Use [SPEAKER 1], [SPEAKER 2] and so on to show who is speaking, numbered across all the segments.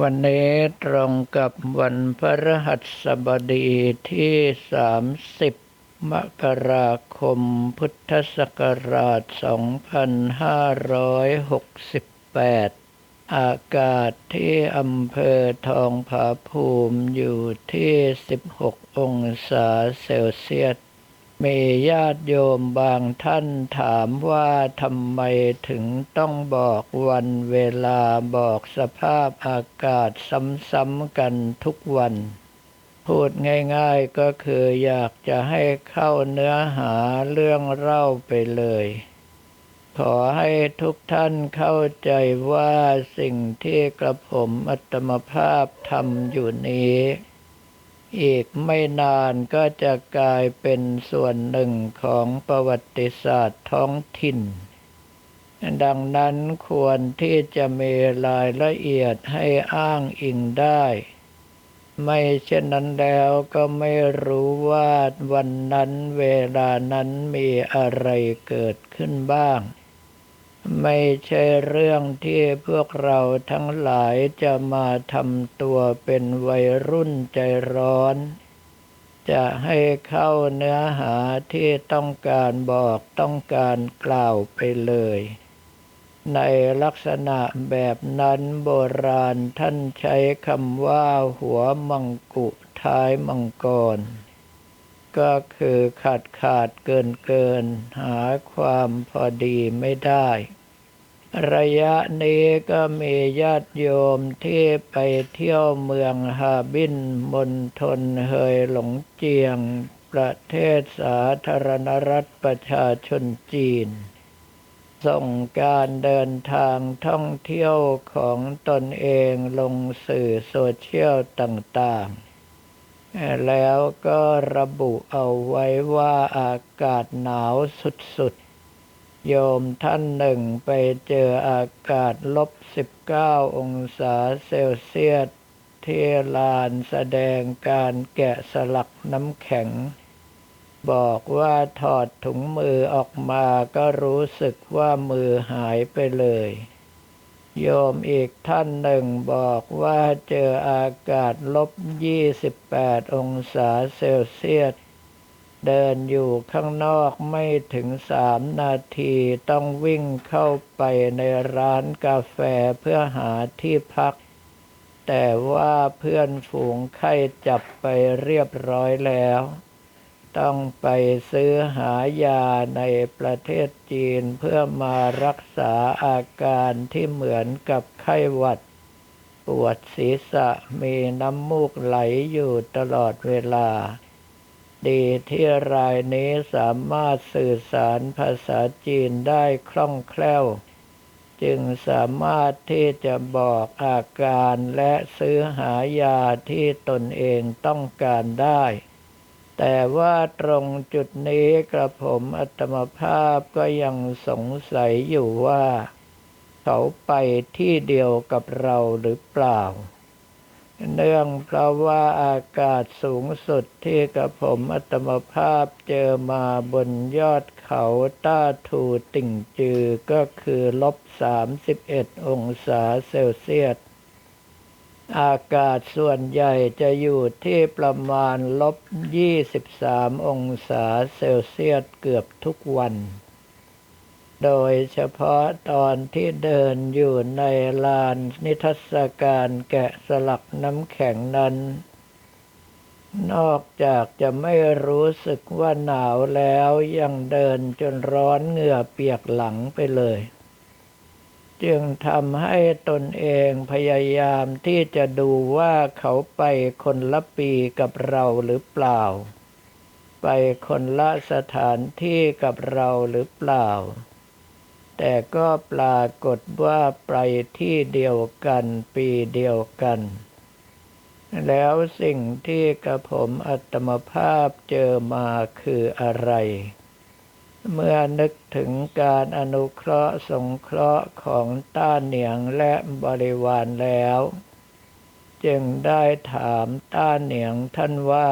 [SPEAKER 1] วันนี้ตรงกับวันพฤหัสบดีที่ 30 มกราคมพุทธศักราช 2568 อากาศที่อำเภอทองผาภูมิอยู่ที่ 16 องศาเซลเซียส มีญาติโยมบางท่านถามว่าทำไมถึงต้องบอกวันเวลาบอกสภาพอากาศซ้ำๆกันทุกวัน พูดง่ายๆก็คืออยากจะให้เข้าเนื้อหาเรื่องเล่าไปเลย ขอให้ทุกท่านเข้าใจว่าสิ่งที่กระผมอัตมภาพทำอยู่นี้ อีกไม่นานก็จะกลายเป็นส่วนหนึ่งของประวัติศาสตร์ท้องถิ่น ดังนั้นควรที่จะมีรายละเอียดให้อ้างอิงได้ ไม่เช่นนั้นแล้วก็ไม่รู้ว่าวันนั้นเวลานั้นมีอะไรเกิดขึ้นบ้าง ไม่ใช่เรื่องที่พวกเราทั้งหลายจะมาทำตัวเป็นวัยรุ่นใจร้อน จะให้เข้าเนื้อหาที่ต้องการบอกต้องการกล่าวไปเลย ในลักษณะแบบนั้นโบราณท่านใช้คำว่าหัวมังกุท้ายมังกร ก็คือขาดขาดเกินเกิน หาความพอดีไม่ได้ ระยะนี้ก็มีญาติโยมที่ไปเที่ยวเมืองฮาบินมณฑลเฮยหลงเจียง ประเทศสาธารณรัฐประชาชนจีน ส่งการเดินทางท่องเที่ยวของตนเองลงสื่อโซเชียลต่างๆ แล้วก็ระบุเอาไว้ว่าอากาศหนาวสุดๆ โยมท่านหนึ่งไปเจออากาศลบ 19 องศาเซลเซียสที่ลานแสดงการแกะสลักน้ำแข็ง บอกว่าถอดถุงมือออกมาก็รู้สึกว่ามือหายไปเลย โยมอีกท่านหนึ่งบอกว่าเจออากาศลบ 28 องศาเซลเซียส เดินอยู่ข้างนอกไม่ถึงสามนาทีต้องวิ่งเข้าไปในร้านกาแฟเพื่อหาที่พัก แต่ว่าเพื่อนฝูงไข้จับไปเรียบร้อยแล้ว ต้องไปซื้อหายาในประเทศจีนเพื่อมารักษาอาการที่เหมือนกับไข้หวัด ปวดศีรษะมีน้ำมูกไหลอยู่ตลอดเวลา ดีที่รายนี้สามารถสื่อสารภาษาจีนได้คล่องแคล่ว จึงสามารถที่จะบอกอาการและซื้อหายาที่ตนเองต้องการได้ แต่ว่าตรงจุดนี้กระผมอัตมภาพก็ยังสงสัยอยู่ว่า เขาไปที่เดียวกับเราหรือเปล่า เนื่องเพราะว่าอากาศสูงสุดที่กระผมอัตมภาพเจอมาบนยอดเขาต้าทูติ่งจือก็คือลบ31องศาเซลเซียส อากาศส่วนใหญ่จะอยู่ที่ประมาณลบ23องศาเซลเซียสเกือบทุกวัน โดยเฉพาะตอนที่เดินอยู่ในลานนิทรรศการแกะสลักน้ำแข็งนั้น นอกจากจะไม่รู้สึกว่าหนาวแล้วยังเดินจนร้อนเหงื่อเปียกหลังไปเลย จึงทำให้ตนเองพยายามที่จะดูว่าเขาไปคนละปีกับเราหรือเปล่า ไปคนละสถานที่กับเราหรือเปล่า แต่ก็ปรากฏว่าไปที่เดียวกันปีเดียวกัน แล้วสิ่งที่กระผมอัตมภาพเจอมาคืออะไร เมื่อนึกถึงการอนุเคราะห์สงเคราะห์ของต้าเหนียงและบริวารแล้ว จึงได้ถามต้าเหนียงท่านว่า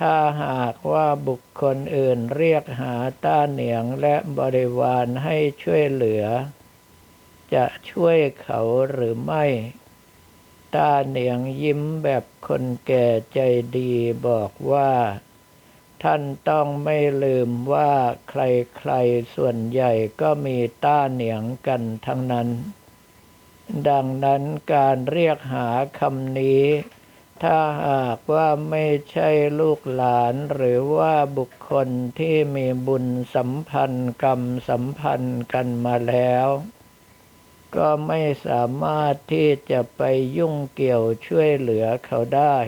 [SPEAKER 1] ถ้าหากว่าบุคคลอื่นเรียกหาต้าเหนียงและบริวารให้ช่วยเหลือ จะช่วยเขาหรือไม่ตาเหนียงยิ้มแบบคนแก่ใจดีบอกว่า ท่านต้องไม่ลืมว่าใครๆส่วนใหญ่ก็มีต้าเหนียงกันทั้งนั้น ดังนั้นการเรียกหาคำนี้ ถ้าหากว่าไม่ใช่ลูกหลานหรือว่าบุคคลที่มีบุญสัมพันธ์กรรมสัมพันธ์กันมาแล้ว ก็ไม่สามารถที่จะไปยุ่งเกี่ยวช่วยเหลือเขาได้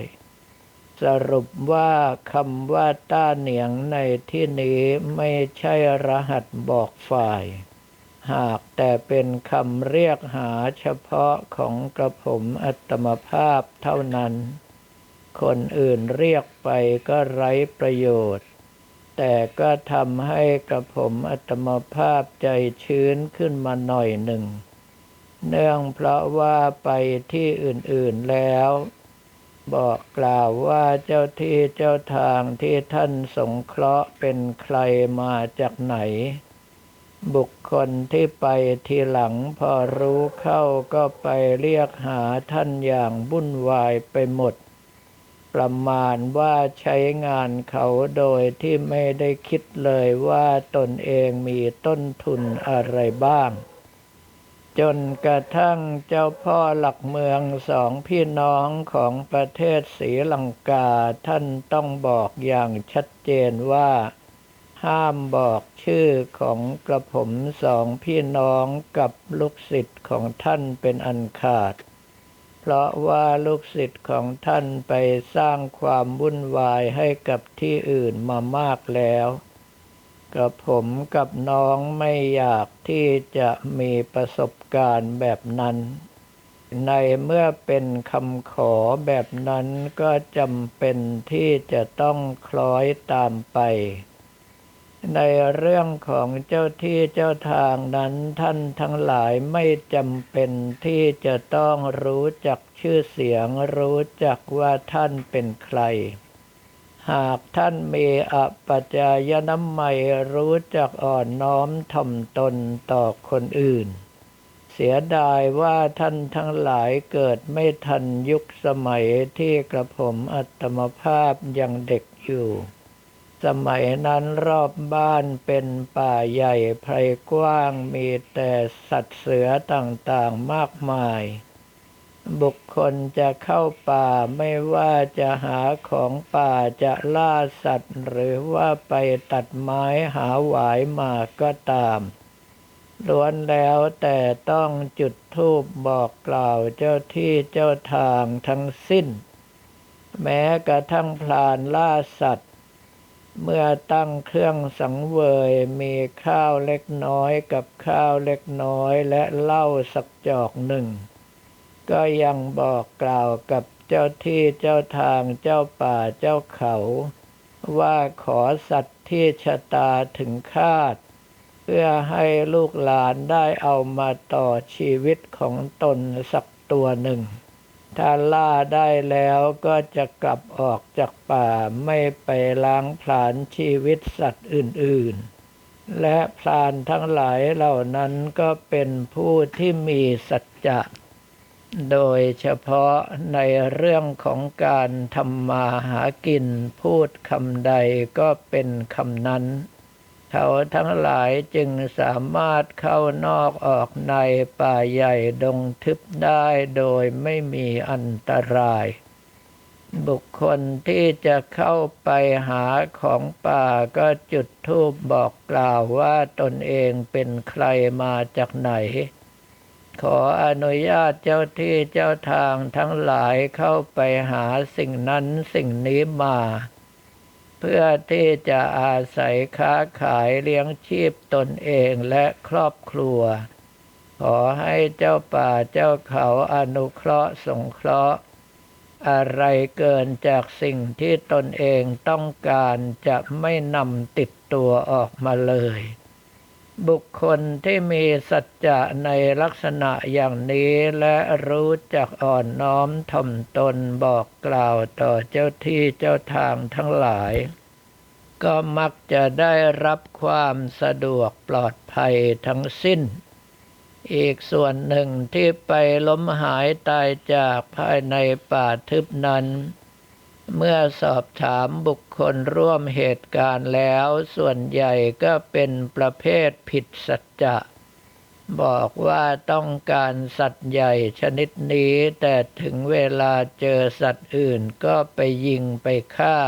[SPEAKER 1] สรุปว่าคำว่าต้าเหนียงในที่นี้ไม่ใช่รหัสบอกฝ่าย หากแต่เป็นคำเรียกหาเฉพาะของกระผมอัตมภาพเท่านั้น คนอื่นเรียกไปก็ไร้ประโยชน์ แต่ก็ทำให้กระผมอัตมภาพใจชื้นขึ้นมาหน่อยหนึ่ง เนื่องเพราะว่าไปที่อื่นๆแล้ว บอกกล่าวว่าเจ้าที่เจ้าทางที่ท่านสงเคราะห์เป็นใครมาจากไหน บุคคลที่ไปทีหลังพอรู้เข้าก็ไปเรียกหาท่านอย่างวุ่นวายไปหมด ประมาณว่าใช้งานเขาโดยที่ไม่ได้คิดเลยว่าตนเองมีต้นทุนอะไรบ้าง จนกระทั่งเจ้าพ่อหลักเมืองสองพี่น้องของประเทศศรีลังกาท่านต้องบอกอย่างชัดเจนว่า ห้ามบอกชื่อของกระผมสองพี่น้องกับลูกศิษย์ของท่านเป็นอันขาด เพราะว่าลูกศิษย์ของท่านไปสร้างความวุ่นวายให้กับที่อื่นมามากแล้วกระผมกับน้องไม่อยากที่จะมีประสบการณ์แบบนั้น ในเมื่อเป็นคำขอแบบนั้นก็จำเป็นที่จะต้องคล้อยตามไป ในเรื่องของเจ้าที่เจ้าทางนั้นท่านทั้งหลายไม่จำเป็นที่จะต้องรู้จักชื่อเสียงรู้จักว่าท่านเป็นใคร หากท่านมีอปัจจายน้ำไมยรู้จักอ่อนน้อมถ่อมตนต่อคนอื่น เสียดายว่าท่านทั้งหลายเกิดไม่ทันยุคสมัยที่กระผมอัตมภาพยังเด็กอยู่ สมัยนั้นรอบบ้านเป็นป่าใหญ่ไพรกว้างมีแต่สัตว์เสือต่างๆมากมาย บุคคลจะเข้าป่าไม่ว่าจะหาของป่าจะล่าสัตว์ หรือว่าไปตัดไม้หาหวายมาก็ตามล้วนแล้วแต่ต้องจุดธูปบอกกล่าวเจ้าที่เจ้าทางทั้งสิ้น แม้กระทั่งพลานล่าสัตว์ เมื่อตั้งเครื่องสังเวยมีข้าวเล็กน้อยกับข้าวเล็กน้อยและเหล้าสักจอกหนึ่ง ก็ยังบอกกล่าวกับเจ้าที่เจ้าทางเจ้าป่าเจ้าเขา ว่าขอสัตว์ที่ชะตาถึงคาด เพื่อให้ลูกหลานได้เอามาต่อชีวิตของตนสักตัวหนึ่ง ถ้าล่าได้แล้วก็จะกลับออกจากป่าไม่ไปล้างผลาญชีวิตสัตว์อื่นๆ และพรานทั้งหลายเหล่านั้นก็เป็นผู้ที่มีสัจจะโดยเฉพาะในเรื่องของการทำมาหากินพูดคำใดก็เป็นคำนั้น เขาทั้งหลายจึงสามารถเข้านอกออกในป่าใหญ่ดงทึบได้โดยไม่มีอันตราย บุคคลที่จะเข้าไปหาของป่าก็จุดธูปบอกกล่าวว่าตนเองเป็นใครมาจากไหน ขออนุญาตเจ้าที่เจ้าทางทั้งหลายเข้าไปหาสิ่งนั้นสิ่งนี้มา เพื่อที่จะอาศัยค้าขายเลี้ยงชีพตนเองและครอบครัว ขอให้เจ้าป่าเจ้าเขาอนุเคราะห์สงเคราะห์ อะไรเกินจากสิ่งที่ตนเองต้องการจะไม่นำติดตัวออกมาเลย บุคคลที่มีสัจจะในลักษณะอย่างนี้และรู้จักอ่อนน้อมถ่อมตนบอกกล่าวต่อเจ้าที่เจ้าทางทั้งหลาย ก็มักจะได้รับความสะดวกปลอดภัยทั้งสิ้น อีกส่วนหนึ่งที่ไปล้มหายตายจากภายในป่าทึบนั้น เมื่อสอบถามบุคคลร่วมเหตุการณ์แล้ว ส่วนใหญ่ก็เป็นประเภทผิดสัจจะ บอกว่าต้องการสัตว์ใหญ่ชนิดนี้ แต่ถึงเวลาเจอสัตว์อื่นก็ไปยิงไปฆ่า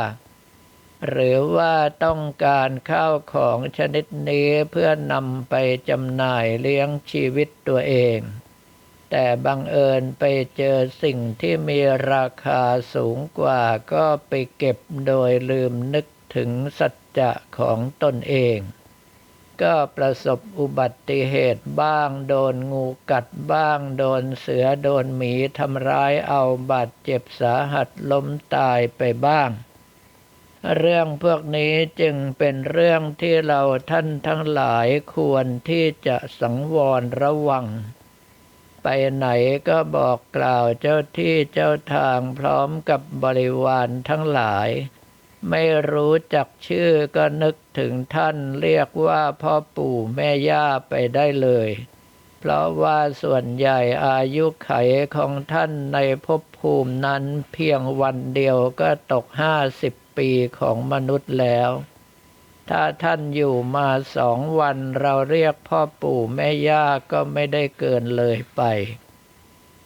[SPEAKER 1] หรือว่าต้องการข้าวของชนิดนี้เพื่อนำไปจำหน่ายเลี้ยงชีวิตตัวเอง แต่บังเอิญไปเจอสิ่งที่มีราคาสูงกว่าก็ไปเก็บโดยลืมนึกถึงสัจจะของตนเอง ก็ประสบอุบัติเหตุบ้างโดนงูกัดบ้างโดนเสือโดนหมีทำร้ายเอาบาดเจ็บสาหัสล้มตายไปบ้าง เรื่องพวกนี้จึงเป็นเรื่องที่เราท่านทั้งหลายควรที่จะสังวรระวัง ไปไหนก็บอกกล่าวเจ้าที่เจ้าทางพร้อมกับบริวารทั้งหลาย ไม่รู้จักชื่อก็นึกถึงท่านเรียกว่าพ่อปู่แม่ย่าไปได้เลย เพราะว่าส่วนใหญ่อายุไขของท่านในภพภูมินั้นเพียงวันเดียวก็ตกห้าสิบปีของมนุษย์แล้ว ถ้าท่านอยู่มาสองวันเราเรียกพ่อปู่แม่ย่าก็ไม่ได้เกินเลยไป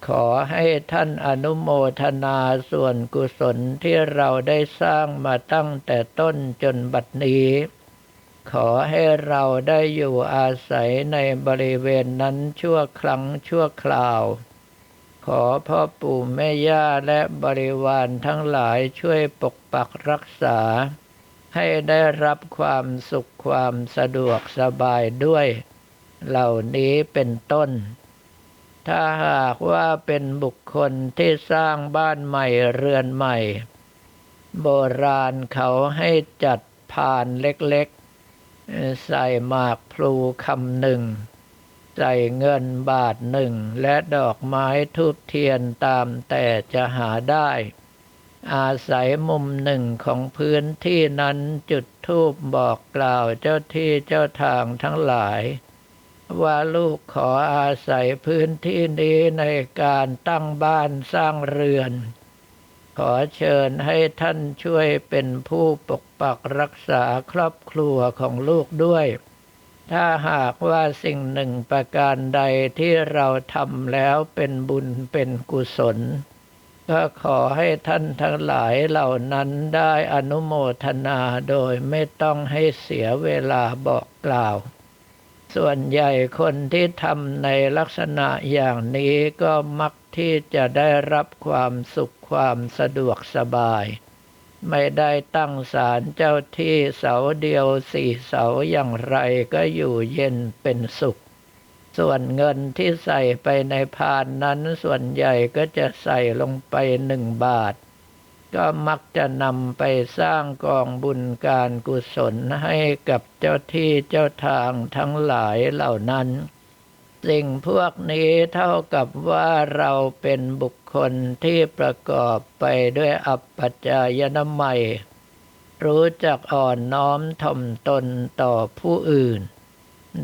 [SPEAKER 1] ขอให้ท่านอนุโมทนาส่วนกุศลที่เราได้สร้างมาตั้งแต่ต้นจนบัดนี้ ขอให้เราได้อยู่อาศัยในบริเวณนั้นชั่วครั้งชั่วคราวขอพ่อปู่แม่ย่าและบริวารทั้งหลายช่วยปกปักรักษา ให้ได้รับความสุขความสะดวกสบายด้วย เหล่านี้เป็นต้น ถ้าหากว่าเป็นบุคคลที่สร้างบ้านใหม่เรือนใหม่ โบราณเขาให้จัดพานเล็กๆ ใส่หมากพลูคำหนึ่ง ใส่เงินบาทหนึ่ง และดอกไม้ทูบเทียนตามแต่จะหาได้ อาศัยมุมหนึ่งของพื้นที่นั้นจุดธูปบอกกล่าวเจ้าที่เจ้าทางทั้งหลาย ว่าลูกขออาศัยพื้นที่นี้ในการตั้งบ้านสร้างเรือน ขอเชิญให้ท่านช่วยเป็นผู้ปกปักรักษาครอบครัวของลูกด้วย ถ้าหากว่าสิ่งหนึ่งประการใดที่เราทำแล้วเป็นบุญเป็นกุศล ก็ขอให้ท่านทั้งหลายเหล่านั้นได้อนุโมทนาโดยไม่ต้องให้เสียเวลาบอกกล่าว ส่วนใหญ่คนที่ทำในลักษณะอย่างนี้ก็มักที่จะได้รับความสุขความสะดวกสบาย ไม่ได้ตั้งศาลเจ้าที่เสาเดียวสี่เสาอย่างไรก็อยู่เย็นเป็นสุข ส่วนเงินที่ใส่ไปในพานนั้นส่วนใหญ่ก็จะใส่ลงไปหนึ่งบาท ก็มักจะนำไปสร้างกองบุญการกุศลให้กับเจ้าที่เจ้าทางทั้งหลายเหล่านั้น สิ่งพวกนี้เท่ากับว่าเราเป็นบุคคลที่ประกอบไปด้วยอัปปัจจายนามัย รู้จักอ่อนน้อมถ่อมตนต่อผู้อื่น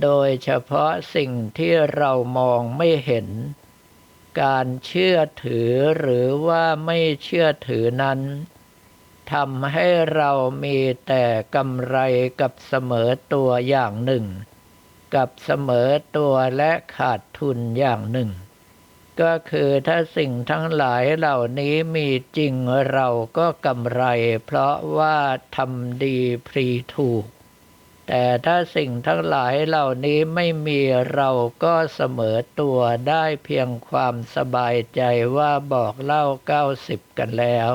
[SPEAKER 1] โดยเฉพาะสิ่งที่เรามองไม่เห็น การเชื่อถือหรือว่าไม่เชื่อถือนั้นทำให้เรามีแต่กำไรกับเสมอตัวอย่างหนึ่ง กับเสมอตัวและขาดทุนอย่างหนึ่ง ก็คือถ้าสิ่งทั้งหลายเหล่านี้มีจริงเราก็กำไร เพราะว่าทำดีพรีถูก แต่ถ้าสิ่งทั้งหลายเหล่านี้ไม่มีเราก็เสมอตัวได้เพียงความสบายใจว่าบอกเล่าเก้าสิบกันแล้ว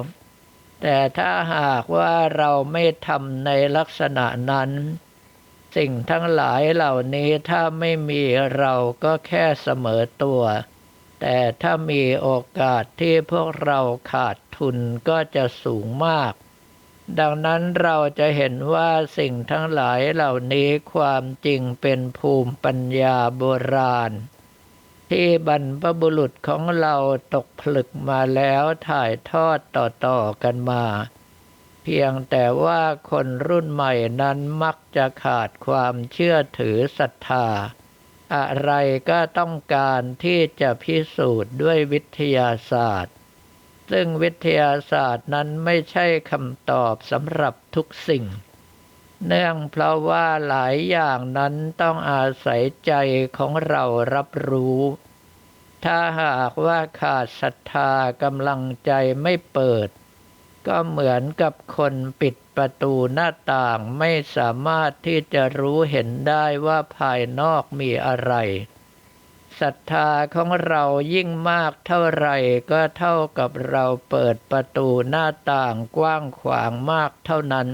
[SPEAKER 1] แต่ถ้าหากว่าเราไม่ทำในลักษณะนั้น สิ่งทั้งหลายเหล่านี้ถ้าไม่มีเราก็แค่เสมอตัว แต่ถ้ามีโอกาสที่พวกเราขาดทุนก็จะสูงมาก ดังนั้นเราจะเห็นว่าสิ่งทั้งหลายเหล่านี้ความจริงเป็นภูมิปัญญาโบราณ ที่บรรพบุรุษของเราตกผลึกมาแล้วถ่ายทอดต่อๆกันมา เพียงแต่ว่าคนรุ่นใหม่นั้นมักจะขาดความเชื่อถือศรัทธา อะไรก็ต้องการที่จะพิสูจน์ด้วยวิทยาศาสตร์ ซึ่งวิทยาศาสตร์นั้นไม่ใช่คำตอบสำหรับทุกสิ่ง เนื่องเพราะว่าหลายอย่างนั้นต้องอาศัยใจของเรารับรู้ ถ้าหากว่าขาดศรัทธากำลังใจไม่เปิด ก็เหมือนกับคนปิดประตูหน้าต่างไม่สามารถที่จะรู้เห็นได้ว่าภายนอกมีอะไร ศรัทธาของเรายิ่งมากเท่าไหร่ก็เท่ากับเราเปิดประตูหน้าต่างกว้างขวางมากเท่านั้น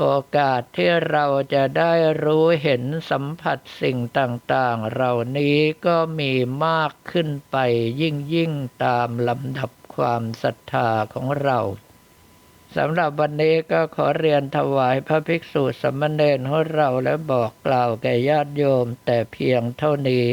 [SPEAKER 1] โอกาสที่เราจะได้รู้เห็นสัมผัสสิ่งต่างๆ เหล่านี้ก็มีมากขึ้นไปยิ่งยิ่งตามลำดับความศรัทธาของเราสำหรับวันนี้ก็ขอเรียนถวายพระภิกษุสามเณรของเราและบอกกล่าวแก่ญาติโยมแต่เพียงเท่านี้